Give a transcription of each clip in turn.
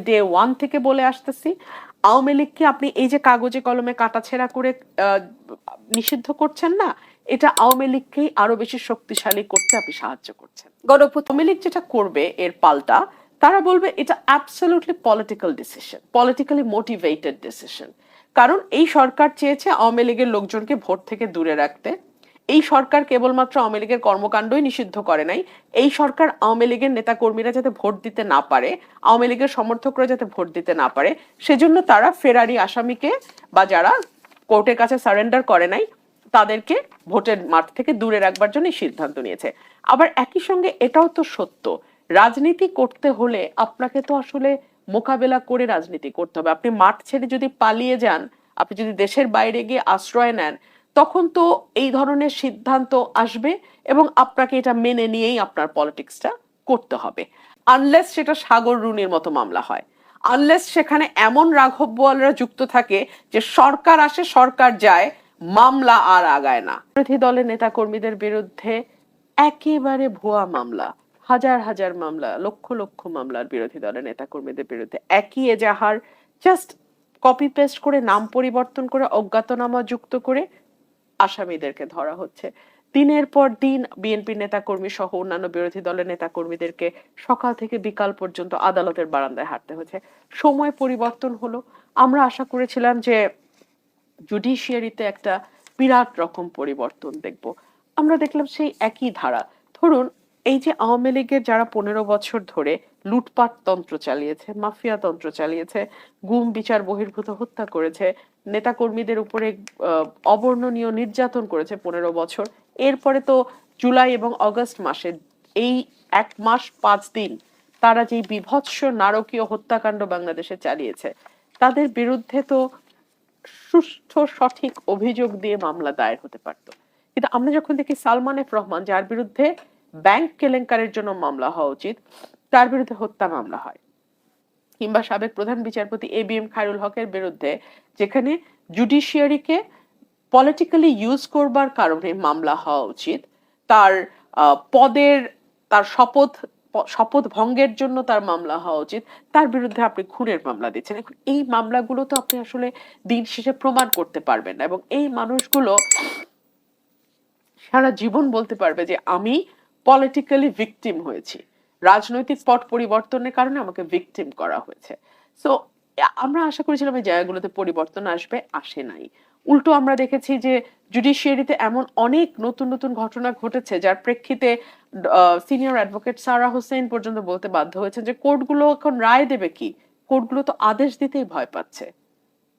Day one থেকে বলে আসতেছি আওয়ামী লীগকে আপনি এই যে কাগজে কলমে কাটাছেড়া করে নিষিদ্ধ করছেন না? এটা আওয়ামী লীগকেই আরও বেশি শক্তিশালী করতে আপনি সাহায্য করছেন। গণপ্রত আওয়ামী লীগ যেটা করবে এর পাল্টা তারা বলবে এটা absolutely political decision politically motivated decision কারণ এই সরকার চেয়েছে আওয়ামী লীগের লোকজনকে ভোট থেকে দূরে রাখতে। এই সরকার কেবলমাত্র আওয়ামী লীগের কর্মকাণ্ডই নিষিদ্ধ করে নাই। এই সরকার আওয়ামী লীগের নেতাকর্মীরা যাতে ভোট দিতে না পারে, আওয়ামী লীগের সমর্থকরা যাতে ভোট দিতে না পারে, সেজন্য তারা ফেরারি আসামিকে বা যারা কোর্টের কাছে সারেন্ডার করে নাই, তাদেরকে ভোটের মাঠ থেকে দূরে রাখবার জন্য সিদ্ধান্ত নিয়েছে। আবার একই সঙ্গে এটাও তো সত্য, রাজনীতি করতে হলে আপনাকে তো আসলে মোকাবেলা করে রাজনীতি করতে হবে। আপনি মাঠ ছেড়ে যদি পালিয়ে যান, আপনি যদি দেশের বাইরে গিয়ে আশ্রয় নেন তখন তো এই ধরনের সিদ্ধান্ত আসবে এবং আপনাকে এটা মেনে নিয়েই আপনার পলিটিক্সটা করতে হবে। আনলেস সেটা সাগর রুনির মতো মামলা হয়। আনলেস সেখানে এমন রাঘব বোয়ালরা যুক্ত থাকে যে সরকার আসে, সরকার যায়, মামলা আর আগায় না। বিরোধী দলের নেতা কর্মীদের বিরুদ্ধে একেবারে ভুয়া মামলা, হাজার হাজার মামলা, লক্ষ লক্ষ মামলার বিরোধী দলের নেতা কর্মীদের বিরুদ্ধে একই এজাহার জাস্ট কপি পেস্ট করে নাম পরিবর্তন করে অজ্ঞাতনামা যুক্ত করে আসামিদেরকে ধরা হচ্ছে। দিনের পর দিন বিএনপি নেতাকর্মী সহ অন্যান্য বিরোধী দলের নেতাকর্মীদেরকে সকাল থেকে বিকাল পর্যন্ত আদালতের বারান্দায় হাঁটতে হচ্ছে। সময় পরিবর্তন হলো। আমরা আশা করেছিলাম যে জুডিশিয়ারিতে একটা বিরাট রকম পরিবর্তন দেখব। আমরা দেখলাম সেই একই ধারা। ধরুন এই যে আওয়ামী লীগের যারা পনেরো বছর ধরে লুটপাট তন্ত্র চালিয়েছে, মাফিয়া তন্ত্র চালিয়েছে, গুম, বিচার, বহির্ভূত, হত্যা করেছে, নেতাকর্মীদের উপরে অবর্ণনীয় নির্যাতন করেছে পনেরো বছর, এরপরে তো জুলাই এবং অগস্ট মাসে এই এক মাস পাঁচ দিন তারা যেই বিভৎস নারকীয় হত্যাকাণ্ড বাংলাদেশে চালিয়েছে, তাদের বিরুদ্ধে তো সুষ্ঠু সঠিক অভিযোগ দিয়ে মামলা দায়ের হতে পারত। কিন্তু আমরা যখন দেখি সালমান এফ রহমান, যার বিরুদ্ধে ব্যাংক কেলেঙ্কারের জন্য মামলা হওয়া উচিত, তার বিরুদ্ধে হত্যা মামলা হয়। কিংবা সাবেক প্রধান বিচারপতি এ বি এম খায়রুল হকের বিরুদ্ধে, যেখানে জুডিশিয়ারিকে পলিটিক্যালি ইউজ করবার কারণে মামলা হওয়া উচিত, তার পদের, তার শপথ শপথ ভঙ্গের জন্য তার মামলা হওয়া উচিত, তার বিরুদ্ধে আপনি খুনের মামলা দিচ্ছেন। এখন এই মামলাগুলো তো আপনি আসলে দিন শেষে প্রমাণ করতে পারবেন না এবং এই মানুষগুলো সারা জীবন বলতে পারবে যে আমি পলিটিক্যালি ভিকটিম হয়েছি। রাজনৈতিক পট পরিবর্তনের কারণে আমাকে ভিকটিম করা হয়েছে। সো আমরা আশা করেছিলাম এই জায়গাগুলোতে পরিবর্তন আসবে, আসে নাই। উল্টো আমরা দেখেছি যে জুডিশিয়ারিতে এমন অনেক নতুন নতুন ঘটনা ঘটেছে, যার প্রেক্ষিতে সিনিয়র অ্যাডভোকেট সারা হোসেন পর্যন্ত বলতে বাধ্য হয়েছে যে কোর্টগুলো এখন রায় দেবে কি? কোর্টগুলো তো আদেশ দিতেই ভয় পাচ্ছে।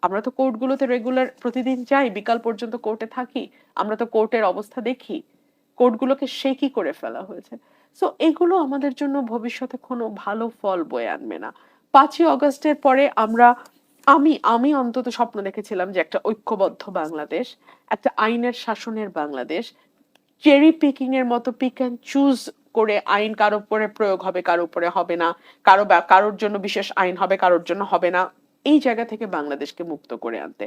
আমরা তো কোর্টগুলোতে রেগুলার প্রতিদিন যাই, বিকাল পর্যন্ত কোর্টে থাকি, আমরা তো কোর্টের অবস্থা দেখি। কোর্টগুলোকে শেকি করে ফেলা হয়েছে। সো এগুলো আমাদের জন্য ভবিষ্যতে কোনো ভালো ফল বয়ে আনবে না। পাঁচই অগস্টের পরে আমরা, আমি আমি অন্তত স্বপ্ন দেখেছিলাম যে একটা ঐক্যবদ্ধ বাংলাদেশ, একটা আইনের শাসনের বাংলাদেশ চেরি পিকিং এর মতো পিক অ্যান্ড চুজ করে আইন কারোর উপরে প্রয়োগ হবে কারোর উপরে হবে না, কারও কারোর জন্য বিশেষ আইন হবে, কারোর জন্য হবে না, এই জায়গা থেকে বাংলাদেশকে মুক্ত করে আনতে।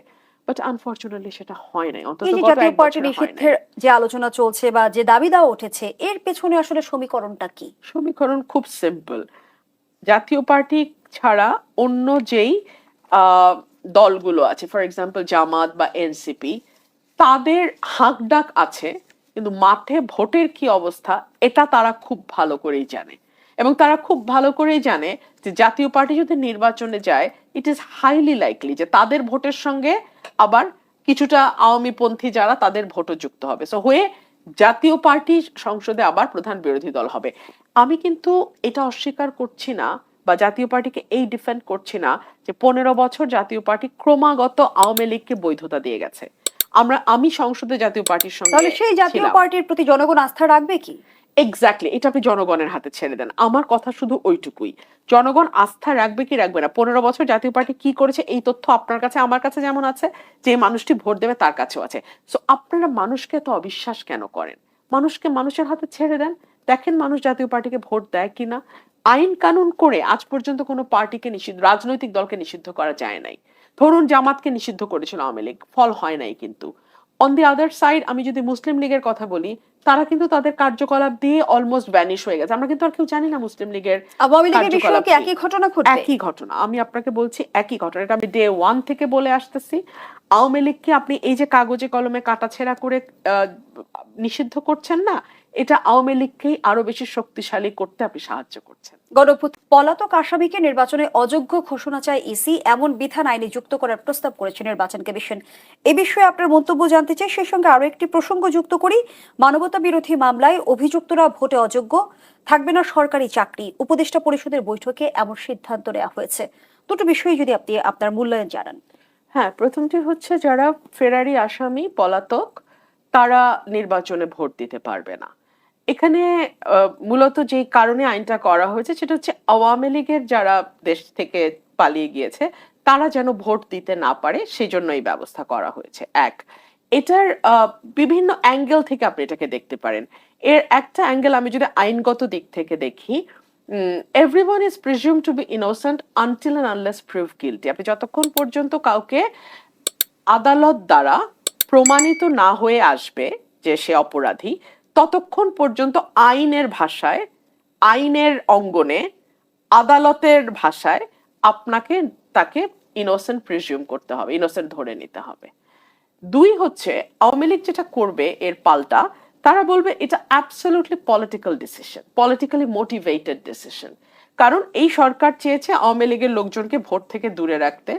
বাট আনফরচুনেটলি সেটা হয় নাই অন্তত এই জাতীয় পার্টি। নিষিদ্ধের যে আলোচনা চলছে বা যে দাবি দেওয়া উঠেছে এর পেছনে আসলে সমীকরণটা কি? সমীকরণ খুব সিম্পল জাতীয় পার্টি ছাড়া অন্য যেই দলগুলো আছে ফর এক্সাম্পল জামাত বা এনসিপি তাদের হাঁকডাক আছে কিন্তু মাঠে ভোটের কি অবস্থা এটা তারা খুব ভালো করেই জানে। এবং তারা খুব ভালো করেই জানে যে জাতীয় পার্টি যদি নির্বাচনে যায় ইট ইজ হাইলি লাইকলি যে তাদের ভোটের সঙ্গে আবার কিছুটা আওয়ামী পন্থী যারা তাদের ভোটও যুক্ত হবে। সো হয়ে জাতীয় পার্টি সংসদে আবার প্রধান বিরোধী দল হবে। আমি কিন্তু এটা অস্বীকার করছি না বা জাতীয় পার্টিকে এই ডিফেন্ড করছি না যে পনেরো বছর জাতীয় পার্টি ক্রমাগত আওয়ামী লীগকে বৈধতা দিয়ে গেছে। আমরা আমি সংসদে জাতীয় পার্টির সঙ্গে সেই জাতীয় পার্টির প্রতি জনগণ আস্থা রাখবে কি? এক্স্যাক্টলি এটা আপনি জনগণের হাতে ছেড়ে দেন। আমার কথা শুধু ওইটুকুই। জনগণ আস্থা রাখবে কি রাখবে না? পনেরো বছর জাতীয় পার্টি কি করেছে, এই তথ্য আপনার কাছে, আমার কাছে যেমন আছে, যে মানুষটি ভোট দেবে তার কাছেও আছে। সো আপনারা মানুষকে তো অবিশ্বাস কেন করেন? মানুষকে মানুষের হাতে ছেড়ে দেন? দেখেন মানুষ জাতীয় পার্টিকে ভোট দেয় কিনা আইন কানুন করে আজ পর্যন্ত কোনো পার্টিকে নিষিদ্ধ, রাজনৈতিক দলকে নিষিদ্ধ করা যায় নাই। ধরুন জামাতকে নিষিদ্ধ করেছিল আওয়ামী লীগ, ফল হয় নাই কিন্তু। অন দি আদার সাইড আমি যদি মুসলিম লীগের কথা বলি তারা কিন্তু তাদের কার্যকলাপ দিয়ে অলমোস্ট ভ্যানিশ হয়ে গেছে। আমরা কিন্তু আর কেউ জানি না মুসলিম লীগের আওয়ামী লীগের বিষয়েও কি কি? একই ঘটনা ঘটবে? একই ঘটনা। আমি আপনাকে বলছি একই ঘটনা। এটা আমি ডে ওয়ান থেকে বলে আসতেছি। আওয়ামী লীগকে আপনি এই যে কাগজে কলমে কাটাছেড়া করে নিষিদ্ধ করছেন না, এটা আওয়ামী লীগকেই আরও বেশি শক্তিশালী করতে আপনি সাহায্য করছেন। গণপ্রত পলাতক আসামিকে নির্বাচনে অযোগ্য ঘোষণা চায় ইসি, এমন বিধান আইনে যুক্ত করার প্রস্তাব করেছে নির্বাচন কমিশন। এ বিষয়ে আপনার মন্তব্য জানতে চাই, সেই সঙ্গে আরও একটি প্রসঙ্গ যুক্ত করি। মানবতা বিরোধী মামলায় অভিযুক্তরা ভোটে অযোগ্য, থাকবে না সরকারি চাকরি। উপদেষ্টা পরিষদের বৈঠকে এমন সিদ্ধান্ত নেওয়া হয়েছে। দুটো বিষয়ে যদি আপনি আপনার মূল্যায়ন জানান। হ্যাঁ প্রথমটি হচ্ছে যারা ফেরারি আসামি, পলাতক, তারা নির্বাচনে ভোট দিতে পারবে না। এখানে মূলত যে কারণে আইনটা করা হয়েছে সেটা হচ্ছে আওয়ামী লীগের যারা দেশ থেকে পালিয়ে গিয়েছে, তারা যেন ভোট দিতে না পারে সেই জন্য এই ব্যবস্থা করা হয়েছে। এক, এটার বিভিন্ন অ্যাঙ্গেল থেকে আপনি এটাকে দেখতে পারেন। এর একটা অ্যাঙ্গেল আমি যদি আইনগত দিক থেকে দেখি everyone is presume to be innocent until and unless prove guilty আপনি যতক্ষণ পর্যন্ত কাউকে আদালত দ্বারা প্রমাণিত না হয়ে আসবে যে সে অপরাধী, ততক্ষণ পর্যন্ত আইনের ভাষায়, আইনের অঙ্গনে, আদালতের ভাষায় আপনাকে, তাকে ইনোসেন্ট প্রিজিউম করতে হবে ইনোসেন্ট ধরে নিতে হবে। দুই হচ্ছে, আওয়ামী লীগ যেটা করবে, এর পাল্টা তারা বলবে এটা absolutely political decision politically motivated decision কারণ এই সরকার চেয়েছে আওয়ামী লীগের লোকজনকে ভোট থেকে দূরে রাখতে।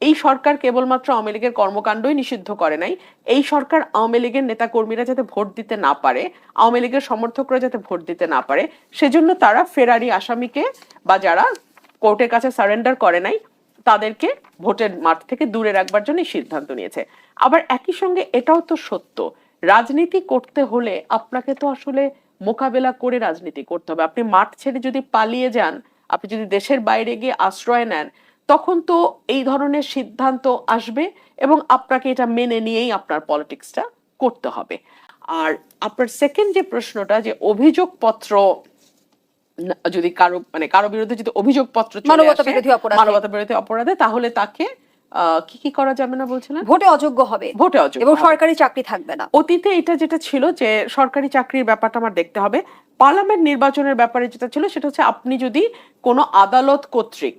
এই সরকার কেবলমাত্র আওয়ামী লীগের কর্মকাণ্ডই নিষিদ্ধ করে নাই। এই সরকার আওয়ামী লীগের নেতাকর্মীরা যাতে ভোট দিতে না পারে, আওয়ামী লীগের সমর্থকরা যাতে ভোট দিতে না পারে, সেজন্য তারা ফেরারি আসামিকে বা যারা কোর্টের কাছে সারেন্ডার করে নাই, তাদেরকে ভোটের মাঠ থেকে দূরে রাখবার জন্য সিদ্ধান্ত নিয়েছে। আবার একই সঙ্গে এটাও তো সত্য রাজনীতি করতে হলে আপনাকে তো আসলে মোকাবেলা করে রাজনীতি করতে হবে আপনি মাঠ ছেড়ে যদি পালিয়ে যান আপনি যদি দেশের বাইরে গিয়ে আশ্রয় নেন তখন তো এই ধরনের সিদ্ধান্ত আসবে এবং আপনাকে এটা মেনে নিয়েই আপনার পলিটিক্সটা করতে হবে আর আপনার সেকেন্ড যে প্রশ্নটা যে অভিযোগ পত্র না- যদি কারও মানে কারও বিরুদ্ধে যদি অভিযোগ পত্র চলে মানবতা বিরোধী অপরাধে। তাহলে তাকে কি কি করা যাবে না বলছিলেন? ভোটে অযোগ্য হবে। ভোটে অযোগ্য এবং সরকারি চাকরি থাকবে না। অতীতে এটা যেটা ছিল যে সরকারি চাকরির ব্যাপারটা আমার দেখতে হবে পার্লামেন্ট নির্বাচনের ব্যাপারে যেটা ছিল সেটা হচ্ছে আপনি যদি কোনো আদালত কর্তৃক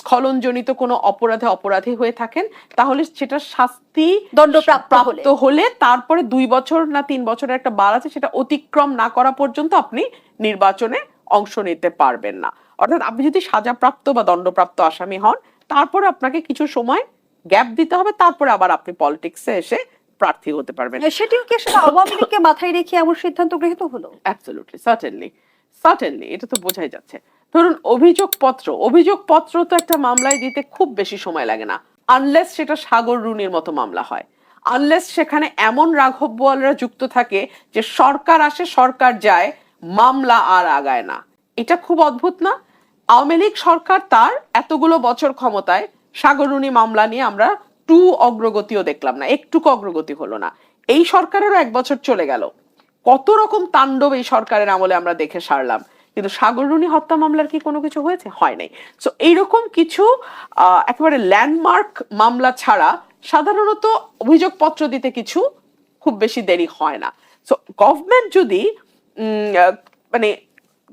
স্খলনজনিত কোনো অপরাধে অপরাধী হয়ে থাকেন তাহলে সেটা শাস্তি দণ্ডপ্রাপ্ত হলে তারপরে দুই বছর না তিন বছরের একটা বার আছে সেটা অতিক্রম না করা পর্যন্ত আপনি নির্বাচনে অংশ নিতে পারবেন না। অর্থাৎ আপনি যদি সাজাপ্রাপ্ত বা দণ্ডপ্রাপ্ত আসামি হন তারপরে আপনাকে কিছু সময় গ্যাপ দিতে হবে তারপরে আবার আপনি পলিটিক্সে এসে প্রার্থী হতে পারবেন। সেটিও কি আসলে আওয়ামী লীগকে মাথায় রেখে এমন সিদ্ধান্ত গৃহীত হলো? অ্যাবসলিউটলি সার্টেনলি সার্টেনলি এটা তো বোঝাই যাচ্ছে। ধরুন অভিযোগ পত্র অভিযোগ পত্র তো একটা মামলায় দিতে খুব বেশি সময় লাগে না আনলেস সেটা সাগর রুনির মতো মামলা হয়। আনলেস সেখানে এমন রাঘব বোয়ালরা যুক্ত থাকে যে সরকার আসে সরকার যায় মামলা আর আগায় না। এটা খুব অদ্ভুত না? আওয়ামী লীগ সরকার তার এতগুলো বছর ক্ষমতায় সাগরুনি মামলা নিয়ে আমরা টু অগ্রগতিও দেখলাম না, একটুকু অগ্রগতি হলো না। এই সরকারেরও এক বছর চলে গেল। কত রকম তাণ্ডব এই সরকারের আমলে আমরা দেখে সারলাম। কিন্তু সাগররুনি হত্যা মামলার কি কোনো কিছু হয়েছে? হয় নাই। সো এইরকম কিছু একেবারে ল্যান্ডমার্ক মামলা ছাড়া সাধারণত অভিযোগপত্র দিতে কিছু খুব বেশি দেরি হয় না। সো গভর্নমেন্ট যদি মানে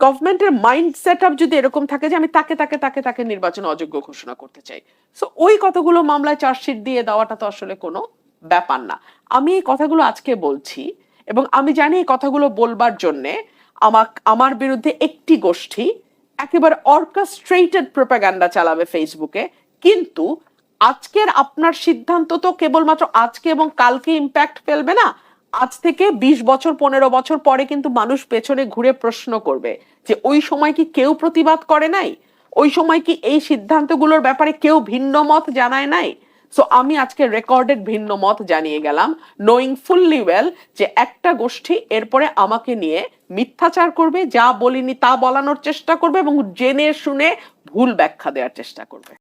গভর্নমেন্টের মাইন্ড সেট আপ যদি এরকম থাকে যে আমি তাকে তাকে তাকে তাকে নির্বাচন অযোগ্য ঘোষণা করতে চাই। সো ওই কতগুলো মামলায় চার্জশিট দিয়ে দেওয়াটা তো আসলে কোনো ব্যাপার না। আমি এই কথাগুলো আজকে বলছি এবং আমি জানি এই কথাগুলো বলবার জন্যে আমাক, আমার বিরুদ্ধে একটি গোষ্ঠী একেবারে অর্কাস্ট্রেটেড প্রোপাগান্ডা চালাবে ফেসবুকে কিন্তু আজকের আপনার সিদ্ধান্ত তো কেবলমাত্র আজকে এবং কালকে ইম্প্যাক্ট ফেলবে না আজ থেকে বিশ বছর, পনেরো বছর পরে কিন্তু মানুষ পেছনে ঘুরে প্রশ্ন করবে যে ওই সময় কি কেউ প্রতিবাদ করে নাই? ওই সময় কি এই সিদ্ধান্তগুলোর ব্যাপারে কেউ ভিন্ন মত জানায় নাই? সো আমি আজকে রেকর্ডেড ভিন্ন মত জানিয়ে গেলাম নোয়িং ফুললি ওয়েল যে একটা গোষ্ঠী এরপরে আমাকে নিয়ে মিথ্যাচার করবে, যা বলিনি তা বলানোর চেষ্টা করবে এবং জেনে শুনে ভুল ব্যাখ্যা দেওয়ার চেষ্টা করবে।